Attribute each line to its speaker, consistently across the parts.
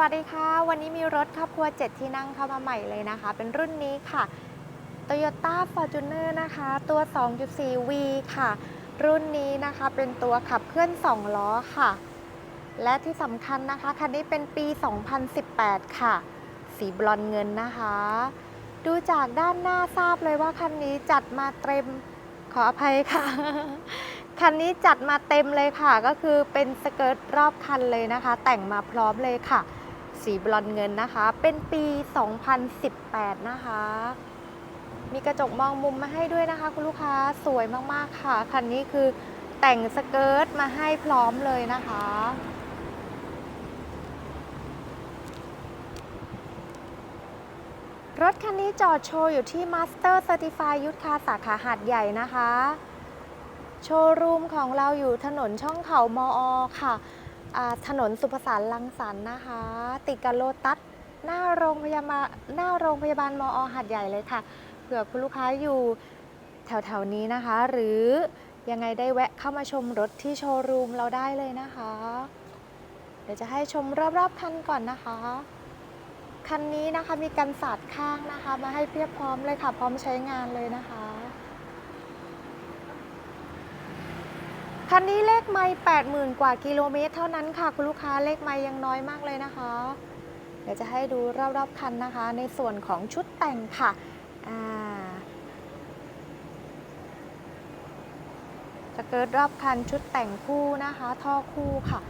Speaker 1: วัสดีค่ะ วันนี้มีรถครอบครัว 7 ที่นั่งเข้ามาใหม่เลยนะคะ เป็นรุ่นนี้ค่ะ Toyota Fortuner นะคะ ตัว 2.4V ค่ะ รุ่นนี้นะคะเป็นตัวขับเคลื่อน 2 ล้อค่ะ และที่สำคัญนะคะ คันนี้เป็นปี 2018 ค่ะ สีบลอนเงินนะคะ ดูจากด้านหน้าทราบเลยว่าคันนี้จัดมาเต็ม ขออภัยค่ะ คันนี้จัดมาเต็มเลยค่ะ ก็คือเป็นสเกิร์ตรอบคันเลยนะคะ แต่งมาพร้อมเลยค่ะ สีบลอนเงินนะคะ เป็นปี 2018 นะคะ มีกระจกมองมุมมาให้ด้วยนะคะ คุณลูกค้าสวยมากๆค่ะ คันนี้คือแต่งสเกิร์ตมาให้พร้อมเลยนะคะ รถคันนี้จอดโชว์อยู่ที่ Master Certified ยุทธคาสาขาหาดใหญ่นะคะ โชว์รูมของเราอยู่ถนนช่องเขามออค่ะ ถนนสุภสารลังสรรค์นะคะ ติดกับโลตัสหน้าโรงพยาบาลหน้าโรงพยาบาลมอหาดใหญ่เลยค่ะเผื่อคุณลูกค้าอยู่แถวๆนี้นะคะ หรือยังไงได้แวะเข้ามาชมรถที่โชว์รูมเราได้เลยนะคะ เดี๋ยวจะให้ชมรอบๆคันก่อนนะคะ คันนี้นะคะมีกันสาดข้างนะคะ มาให้เพียบพร้อมเลยค่ะ พร้อมใช้งานเลยนะคะ คันนี้เลขไม่80,000 กว่ากิโลเมตรเท่านั้นค่ะ คุณลูกค้าเลขไม่ยังน้อยมากเลยนะคะ เดี๋ยวจะให้ดูรอบๆคันนะคะ ในส่วนของชุดแต่งค่ะอ่าสเกิร์ตรอบคันชุดแต่งคู่นะคะ ท่อคู่ค่ะ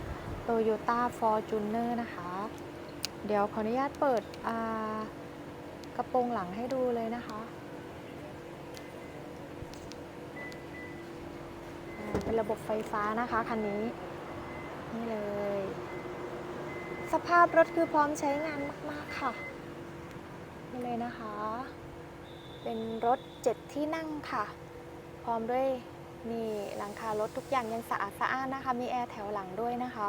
Speaker 1: Toyota Fortuner นะคะ เดี๋ยวขออนุญาตเปิดอ่ากระโปรงหลังให้ดูเลยนะคะ เป็นระบบไฟฟ้านะคะคันนี้ นี่เลย สภาพรถคือพร้อมใช้งานมาก ๆ ค่ะ นี่เลยนะคะ เป็นรถ7ที่นั่งค่ะ พร้อมด้วยนี่หลังคารถทุกอย่างยังสะอาดสะอ้านนะคะ มีแอร์แถวหลังด้วยนะคะ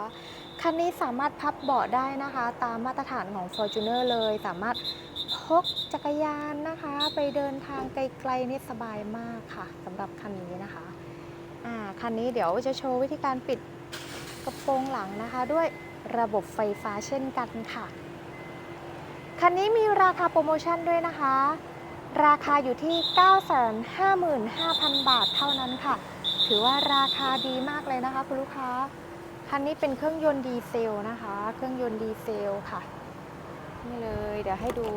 Speaker 1: คันนี้สามารถพับเบาะได้นะคะ ตามมาตรฐานของ Fortuner เลย สามารถพกจักรยานนะคะ ไปเดินทางไกลๆนี่สบายมากค่ะสำหรับคันนี้นะคะ คันนี้เดี๋ยวจะโชว์วิธีการปิดกระโปรงหลังนะคะ ด้วยระบบไฟฟ้าเช่นกันค่ะ คันนี้มีราคาโปรโมชั่นด้วยนะคะ ราคาอยู่ที่ 955,000 บาทเท่านั้นค่ะ ถือว่าราคาดีมากเลยนะคะคุณลูกค้า คันนี้เป็นเครื่องยนต์ดีเซลนะคะ เครื่องยนต์ดีเซลค่ะ นี่เลย เดี๋ยวให้ดู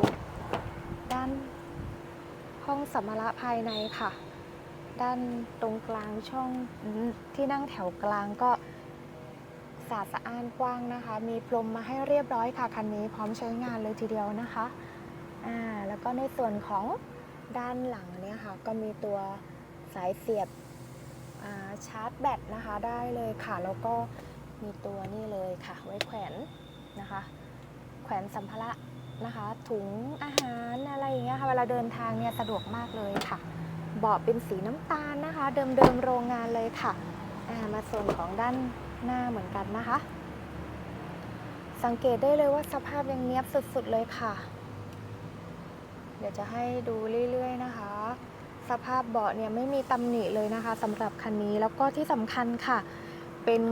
Speaker 1: ด้านห้องสัมภาระภายในค่ะ ด้านตรงกลางช่องที่นั่งแถวกลางก็สะอาดสะอ้านกว้างนะคะ มีพรมมาให้เรียบร้อยค่ะคันนี้พร้อมใช้งานเลยทีเดียวนะคะอ่าแล้วก็ในส่วนของด้านหลังเนี่ยค่ะก็มีตัวสายเสียบาชาร์จแบตนะคะได้เลยค่ะ แล้วก็มีตัวนี่เลยค่ะ ไว้แขวนนะคะ แขวนสัมภาระนะคะ ถุงอาหารอะไรอย่างเงี้ยค่ะเวลาเดินทางเนี่ยสะดวกมากเลยค่ะ บาะเป็นสีน้ำตาลนะคะ เดิมๆโรงงานเลยค่ะามาส่วนของด้านหน้าเหมือนกันนะคะ สังเกตได้เลยว่าสภาพยังเนี้ยบสุดๆเลยค่ะ เดี๋ยวจะให้ดูเรื่อยๆนะคะ สภาพเบาะเนี่ยไม่มีตำหนิเลยนะคะสำหรับคันนี้แล้วก็ที่สำคัญค่ะ เป็น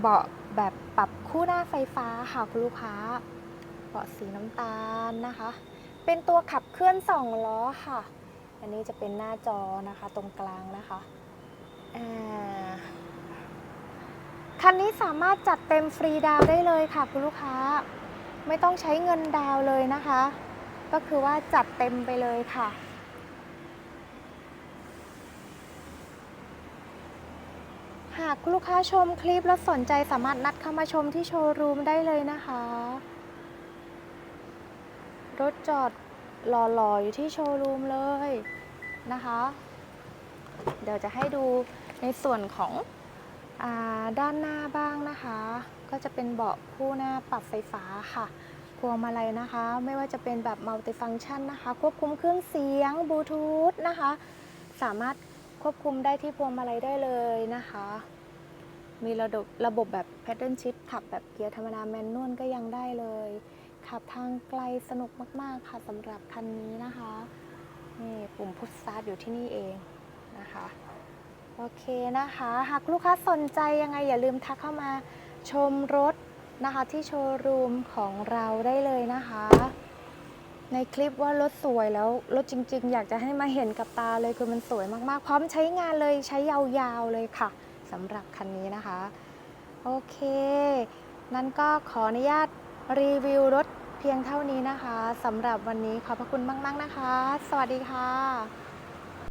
Speaker 1: เบาะแบบปรับคู่หน้าไฟฟ้าค่ะคุณลูกค้าเบาะสีน้ำตาลนะคะ เป็นตัวขับเคลื่อนสองล้อค่ะ อันนี้จะเป็นหน้าจอนะคะตรงกลางนะคะคันนี้สามารถจัดเต็มฟรีดาวได้เลยค่ะคุณลูกค้า ไม่ต้องใช้เงินดาวเลยนะคะ ก็คือว่าจัดเต็มไปเลยค่ะหากคุณลูกค้าชมคลิปแล้วสนใจสามารถนัดเข้ามาชมที่โชว์รูมได้เลยนะคะ รถจอด หล่อๆอยู่ที่โชว์รูมเลยนะคะ เดี๋ยวจะให้ดูในส่วนของอาด้านหน้าบ้างนะคะ ก็จะเป็นเบาะคู่หน้าปรับไฟฟ้าค่ะพวงมาลัยนะคะ ไม่ว่าจะเป็นแบบมัลติฟัง c t ชันนะคะ ควบคุมเครื่องเสียงบลูทูธนะคะ สามารถควบคุมได้ที่พวงมาลัยได้เลยนะคะ มีระบบระบบแบบ paddle shift ขับแบบเกียร์ธรรมดาแมนนวลก็ยังได้เลย ขับทางไกลสนุกมาก ๆ ค่ะสำหรับคันนี้นะคะนี่ปุ่มพุชสตาร์ทอยู่ที่นี่เองนะคะโอเคนะคะ หากลูกค้าสนใจยังไงอย่าลืมทักเข้ามาชมรถนะคะที่โชว์รูมของเราได้เลยนะคะ ในคลิปว่ารถสวยแล้วรถจริง ๆ อยากจะให้มาเห็นกับตาเลยคือมันสวยมากๆ พร้อมใช้งานเลยใช้ยาวๆเลยค่ะสำหรับคันนี้นะคะ โอเค นั้นก็ขออนุญาตรีวิวรถ เพียงเท่านี้นะคะสำหรับวันนี้ขอบพระคุณมาก ๆ นะคะ สวัสดีค่ะ